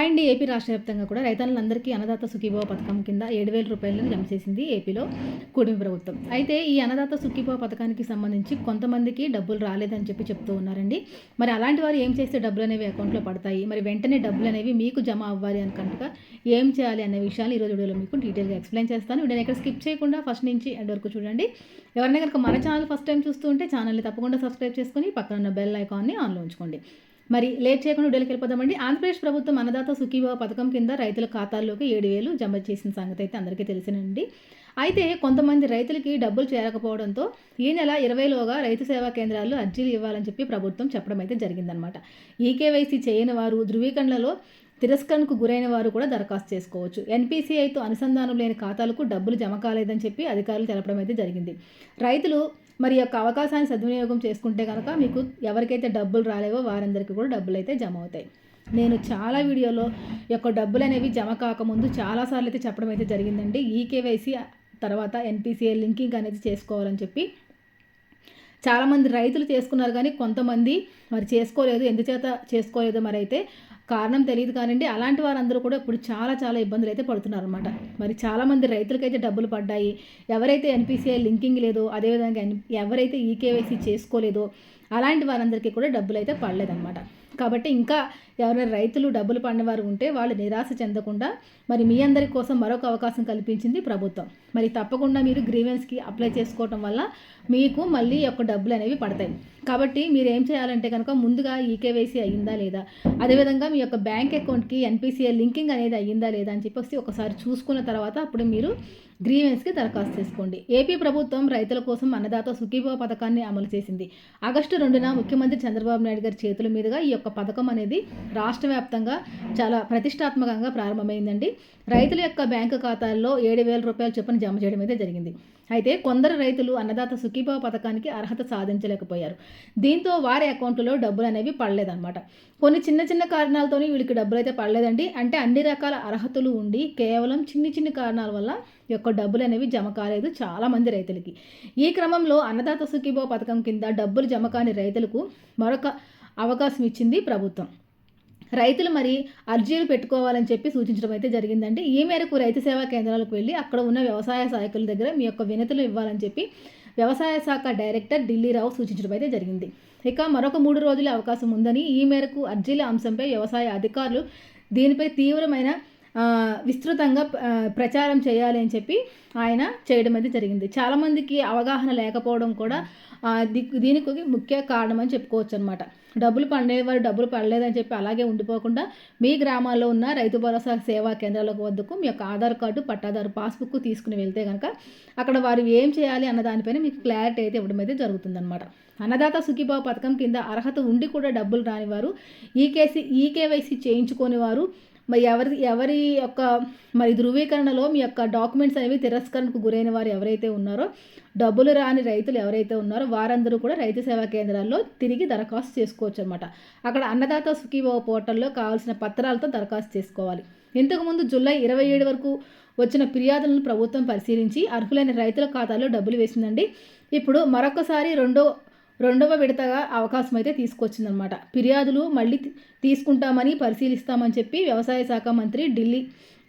Hi అండి AP రాష్ట్ర వ్యాప్తంగా కూడా రైతులందరికీ అన్నదాత సుఖీభావ పథకం కింద ఏడు వేల రూపాయలను జమ చేసింది ఏపీలో కూటమి ప్రభుత్వం. అయితే ఈ అన్నదాత సుఖీభావ పథకానికి సంబంధించి కొంతమందికి డబ్బులు రాలేదని చెప్పి చెప్తూ ఉన్నారండి. మరి అలాంటి వారు ఏం చేస్తే డబ్బులు అనేవి అకౌంట్లో పడతాయి? మరి వెంటనే డబ్బులు అనేవి మీకు జమ అవ్వాలి అని కనుక ఏం చేయాలి అనే విషయాలు ఈరోజు వీడియోలో మీకు డీటెయిల్గా ఎక్స్ప్లెయిన్ చేస్తాను. వీడియోని ఎక్కడ స్కిప్ చేయకుండా ఫస్ట్ నుంచి ఎండ్ వరకు చూడండి. ఎవరైనా కనుక మన ఛానల్ ఫస్ట్ టైం చూస్తూ ఉంటే ఛానల్ని తప్పకుండా సబ్స్క్రైబ్ చేసుకొని పక్కన ఉన్న బెల్ ఐకాన్ని ఆన్లో ఉంచుకోండి. మరి లేట్ చేయకుండా వీడియోకి వెళ్ళిపోదామండి. ఆంధ్రప్రదేశ్ ప్రభుత్వం అన్నదాత సుఖీభావ పథకం కింద రైతుల ఖాతాల్లోకి ఏడు వేలు జమ చేసిన సంగతి అయితే అందరికీ తెలిసినండి. అయితే కొంతమంది రైతులకి డబ్బులు చేరకపోవడంతో ఈ నెల ఇరవైలోగా రైతు సేవా కేంద్రాల్లో అర్జీలు ఇవ్వాలని చెప్పి ప్రభుత్వం చెప్పడం అయితే జరిగిందనమాట ఈకేవైసీ చేయని వారు ధృవీకరణలో తిరస్కరణకు గురైన వారు కూడా దరఖాస్తు చేసుకోవచ్చు. ఎన్పీసీఐతో అనుసంధానం లేని ఖాతాలకు డబ్బులు జమ కాలేదని చెప్పి అధికారులు తెలపడం అయితే జరిగింది. రైతులు మరి యొక్క అవకాశాన్ని సద్వినియోగం చేసుకుంటే కనుక మీకు ఎవరికైతే డబ్బులు రాలేవో వారందరికీ కూడా డబ్బులు అయితే జమ అవుతాయి. నేను చాలా వీడియోలో యొక్క డబ్బులు అనేవి జమ కాకముందు చాలాసార్లు అయితే చెప్పడం అయితే జరిగిందండి. ఈకేవైసీ తర్వాత ఎన్పిసిఏ లింకింగ్ అనేది చేసుకోవాలని చెప్పి చాలామంది రైతులు చేసుకున్నారు కానీ కొంతమంది మరి చేసుకోలేదు. ఎందుచేత చేసుకోలేదు మరి అయితే కారణం తెలియదు కానివ్వండి. అలాంటి వారందరూ కూడా ఇప్పుడు చాలా చాలా ఇబ్బందులు అయితే పడుతున్నారు అనమాట మరి చాలామంది రైతులకైతే డబ్బులు పడ్డాయి. ఎవరైతే ఎన్పిసిఐ లింకింగ్ లేదో అదేవిధంగా ఎవరైతే ఈకేవైసీ చేసుకోలేదో అలాంటి వారందరికీ కూడా డబ్బులు అయితే పడలేదన్నమాట. కాబట్టి ఇంకా ఎవరైనా రైతులు డబ్బులు పడినవారు ఉంటే వాళ్ళు నిరాశ చెందకుండా మరి మీ అందరి కోసం మరొక అవకాశం కల్పించింది ప్రభుత్వం. మరి తప్పకుండా మీరు గ్రీవెన్స్కి అప్లై చేసుకోవటం వల్ల మీకు మళ్ళీ యొక్క డబ్బులు అనేవి పడతాయి. కాబట్టి మీరు ఏం చేయాలంటే కనుక ముందుగా ఈకేవైసీ అయ్యిందా లేదా? అదేవిధంగా మీ యొక్క బ్యాంక్ అకౌంట్కి ఎన్పిసిఐ లింకింగ్ అనేది అయ్యిందా లేదా అని చెప్పేసి ఒకసారి చూసుకున్న తర్వాత అప్పుడు మీరు గ్రీవెన్స్కి దరఖాస్తు చేసుకోండి. ఏపీ ప్రభుత్వం రైతుల కోసం అన్నదాత సుఖీభవ పథకాన్ని అమలు చేసింది. ఆగస్టు రెండున ముఖ్యమంత్రి చంద్రబాబు నాయుడు గారి చేతుల మీదుగా ఈ యొక్క పథకం అనేది రాష్ట్ర వ్యాప్తంగా చాలా ప్రతిష్టాత్మకంగా ప్రారంభమైందండి. రైతుల యొక్క బ్యాంకు ఖాతాల్లో ఏడు వేల రూపాయల చొప్పున జమ చేయడం అయితే జరిగింది. అయితే కొందరు రైతులు అన్నదాత సుఖీభావ పథకానికి అర్హత సాధించలేకపోయారు. దీంతో వారి అకౌంట్లో డబ్బులు అనేవి పడలేదన్నమాట. కొన్ని చిన్న చిన్న కారణాలతోనే వీళ్ళకి డబ్బులు అయితే పడలేదండి. అంటే అన్ని రకాల అర్హతలు ఉండి కేవలం చిన్ని చిన్ని కారణాల వల్ల యొక్క డబ్బులు అనేవి జమ కాలేదు చాలామంది రైతులకి. ఈ క్రమంలో అన్నదాత సుఖీభావ పథకం కింద డబ్బులు జమ కాని రైతులకు మరొక అవకాశం ఇచ్చింది ప్రభుత్వం. రైతులు మరి అర్జీలు పెట్టుకోవాలని చెప్పి సూచించడం అయితే జరిగిందండి. ఈ మేరకు రైతు సేవా కేంద్రాలకు వెళ్ళి అక్కడ ఉన్న వ్యవసాయ సహాయకుల దగ్గర మీ యొక్క వినతులు ఇవ్వాలని చెప్పి వ్యవసాయ శాఖ డైరెక్టర్ ఢిల్లీరావు సూచించడం అయితే జరిగింది. ఇక మరొక మూడు రోజుల అవకాశం ఉందని ఈ మేరకు అర్జీల అంశంపై వ్యవసాయ అధికారులు దీనిపై తీవ్రమైన విస్తృతంగా ప్రచారం చేయాలి అని చెప్పి ఆయన చేయడం అయితే జరిగింది. చాలామందికి అవగాహన లేకపోవడం కూడా దీనికి ముఖ్య కారణం అని చెప్పుకోవచ్చు అనమాట డబ్బులు పండేవారు డబ్బులు పడలేదని చెప్పి అలాగే ఉండిపోకుండా మీ గ్రామాల్లో ఉన్న రైతు భరోసా సేవా కేంద్రాల వద్దకు మీ యొక్క ఆధార్ కార్డు పట్టాదారు పాస్బుక్ తీసుకుని వెళ్తే కనుక అక్కడ వారు ఏం చేయాలి అన్న దానిపైన మీకు క్లారిటీ అయితే ఇవ్వడం అయితే జరుగుతుందన్నమాట. అన్నదాత సుఖీభావ పథకం కింద అర్హత ఉండి కూడా డబ్బులు రానివారు ఈకేసీ ఈకేవైసీ చేయించుకోని వారు మరి ఎవరి ఎవరి యొక్క మరి ధృవీకరణలో మీ యొక్క డాక్యుమెంట్స్ అనేవి తిరస్కరణకు గురైన వారు ఎవరైతే ఉన్నారో డబ్బులు రాని రైతులు ఎవరైతే ఉన్నారో వారందరూ కూడా రైతు సేవా కేంద్రాల్లో తిరిగి దరఖాస్తు చేసుకోవచ్చు అనమాట అక్కడ అన్నదాత సుఖీభవ పోర్టల్లో కావాల్సిన పత్రాలతో దరఖాస్తు చేసుకోవాలి. ఇంతకుముందు జూలై ఇరవై ఏడు వరకు వచ్చిన ఫిర్యాదులను ప్రభుత్వం పరిశీలించి అర్హులైన రైతుల ఖాతాలో డబ్బులు వేసిందండి. ఇప్పుడు మరొకసారి రెండో రెండవ విడతగా అవకాశం అయితే తీసుకొచ్చిందనమాట ఫిర్యాదులు మళ్ళీ తీసుకుంటామని పరిశీలిస్తామని చెప్పి వ్యవసాయ శాఖ మంత్రి ఢిల్లీ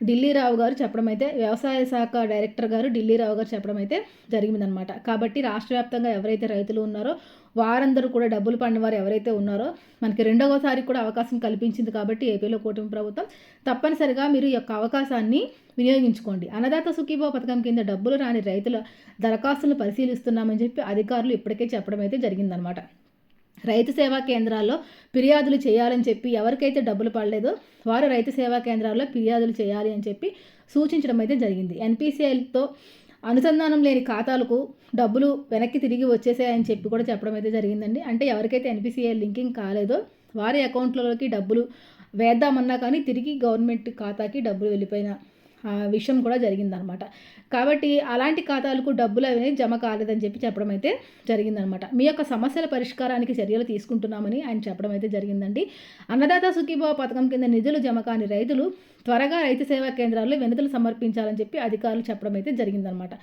ఢిల్లీరావు గారు చెప్పడం అయితే వ్యవసాయ శాఖ డైరెక్టర్ గారు ఢిల్లీరావు గారు చెప్పడం అయితే జరిగిందనమాట కాబట్టి రాష్ట్ర వ్యాప్తంగా ఎవరైతే రైతులు ఉన్నారో వారందరూ కూడా డబ్బులు వారు ఎవరైతే ఉన్నారో మనకి రెండవసారి కూడా అవకాశం కల్పించింది కాబట్టి ఏపీలో కూటమి ప్రభుత్వం తప్పనిసరిగా మీరు ఈ యొక్క అవకాశాన్ని వినియోగించుకోండి. అన్నదాత సుఖీభో పథకం కింద డబ్బులు రాని రైతుల దరఖాస్తులను పరిశీలిస్తున్నామని చెప్పి అధికారులు ఇప్పటికే చెప్పడం అయితే జరిగిందనమాట. రైతు సేవా కేంద్రాల్లో ఫిర్యాదులు చేయాలని చెప్పి ఎవరికైతే డబ్బులు పడలేదో వారు రైతు సేవా కేంద్రాల్లో ఫిర్యాదులు చేయాలి అని చెప్పి సూచించడం అయితే జరిగింది. ఎన్పిసిఎల్తో అనుసంధానం లేని ఖాతాలకు డబ్బులు వెనక్కి తిరిగి వచ్చేసాయని చెప్పి కూడా చెప్పడం అయితే జరిగిందండి. అంటే ఎవరికైతే ఎన్పిసిఐ లింకింగ్ కాలేదో వారి అకౌంట్లలోకి డబ్బులు వేద్దామన్నా కానీ తిరిగి గవర్నమెంట్ ఖాతాకి డబ్బులు వెళ్ళిపోయిన విషయం కూడా జరిగిందనమాట. కాబట్టి అలాంటి ఖాతాలకు డబ్బులు అనేది జమ కాలేదని చెప్పి చెప్పడం అయితే జరిగిందనమాట. మీ యొక్క సమస్యల పరిష్కారానికి చర్యలు తీసుకుంటున్నామని ఆయన చెప్పడం అయితే జరిగిందండి. అన్నదాత సుఖీభావ పథకం కింద నిధులు జమ కాని రైతులు త్వరగా రైతు సేవా కేంద్రాల్లో వినతులు సమర్పించాలని చెప్పి అధికారులు చెప్పడం అయితే జరిగిందనమాట.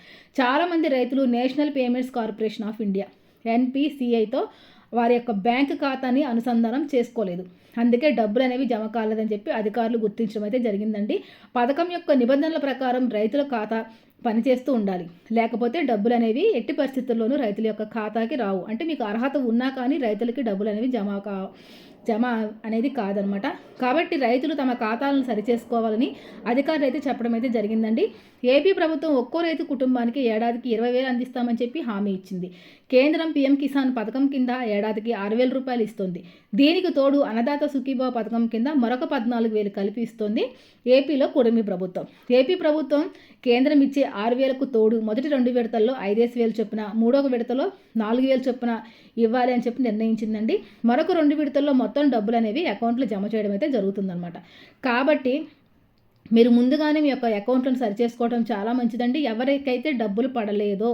చాలామంది రైతులు National Payments Corporation of India ఎన్పిసిఐతో వారి యొక్క బ్యాంక్ ఖాతాని అనుసంధానం చేసుకోలేదు. అందుకే డబ్బులు అనేవి జమ కాలేదని చెప్పి అధికారులు గుర్తించడం అయితే జరిగిందండి. పథకం యొక్క నిబంధనల ప్రకారం రైతుల ఖాతా పనిచేస్తూ ఉండాలి. లేకపోతే డబ్బులు అనేవి ఎట్టి పరిస్థితుల్లోనూ రైతుల యొక్క ఖాతాకి రావు. అంటే మీకు అర్హత ఉన్నా కానీ రైతులకి డబ్బులు అనేవి జమ కా జమ అనేది కాదనమాట. కాబట్టి రైతులు తమ ఖాతాలను సరిచేసుకోవాలని అధికారులు అయితే చెప్పడం అయితే జరిగిందండి. ఏపీ ప్రభుత్వం ఒక్కో రైతు కుటుంబానికి ఏడాదికి ఇరవై వేలు అందిస్తామని చెప్పి హామీ ఇచ్చింది. కేంద్రం పీఎం కిసాన్ పథకం కింద ఏడాదికి ఆరు వేల రూపాయలు ఇస్తుంది. దీనికి తోడు అన్నదాత సుఖీభావ పథకం కింద మరొక పద్నాలుగు వేలు కలిపి ఇస్తుంది ఏపీలో కుటుంబీ ప్రభుత్వం. ఏపీ ప్రభుత్వం కేంద్రం ఇచ్చే ఆరు వేలకు తోడు మొదటి రెండు విడతల్లో ఐదేసి వేలు చొప్పున మూడొక విడతలో నాలుగు వేలు చొప్పున ఇవ్వాలి అని చెప్పి నిర్ణయించిందండి. మరొక రెండు విడతల్లో మొత్తం మొత్తం డబ్బులు అనేవి అకౌంట్లో జమ చేయడం అయితే జరుగుతుందన్నమాట. కాబట్టి మీరు ముందుగానే మీ యొక్క అకౌంట్లను సరిచేసుకోవడం చాలా మంచిదండి. ఎవరికైతే డబ్బులు పడలేదో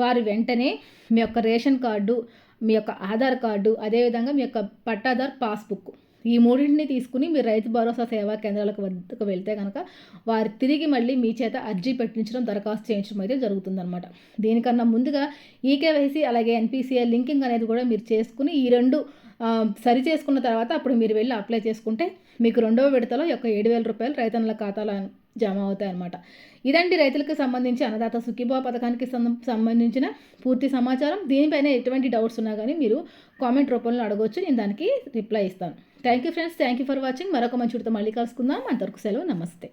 వారు వెంటనే మీ యొక్క రేషన్ కార్డు మీ యొక్క ఆధార్ కార్డు అదేవిధంగా మీ యొక్క పట్టాదార్ పాస్బుక్ ఈ మూడింటిని తీసుకుని మీరు రైతు భరోసా సేవా కేంద్రాలకు వద్దకు వెళ్తే కనుక వారు తిరిగి మళ్ళీ మీ చేత అర్జీ పెట్టించడం దరఖాస్తు చేయించడం అయితే జరుగుతుందన్నమాట. దీనికన్నా ముందుగా ఈకేవైసీ అలాగే ఎన్పిసిఐ లింకింగ్ అనేది కూడా మీరు చేసుకుని ఈ రెండు సరి చేసుకున్న తర్వాత అప్పుడు మీరు వెళ్ళి అప్లై చేసుకుంటే మీకు రెండవ విడతలో యొక్క ఏడు వేల రూపాయలు రైతన్నుల ఖాతాలో జమ అవుతాయి అన్నమాట ఇదండి రైతులకు సంబంధించి అన్నదాత సుఖీభావ పథకానికి సంబంధించిన పూర్తి సమాచారం. దీనిపైన ఎటువంటి డౌట్స్ ఉన్నా కానీ మీరు కామెంట్ రూపంలో అడగవచ్చు నేను దానికి రిప్లై ఇస్తాను. Thank you friends thank you for watching మరొక మంచి మళ్ళీ కలుసుకుందాం. అంతవరకు సెలవు. నమస్తే.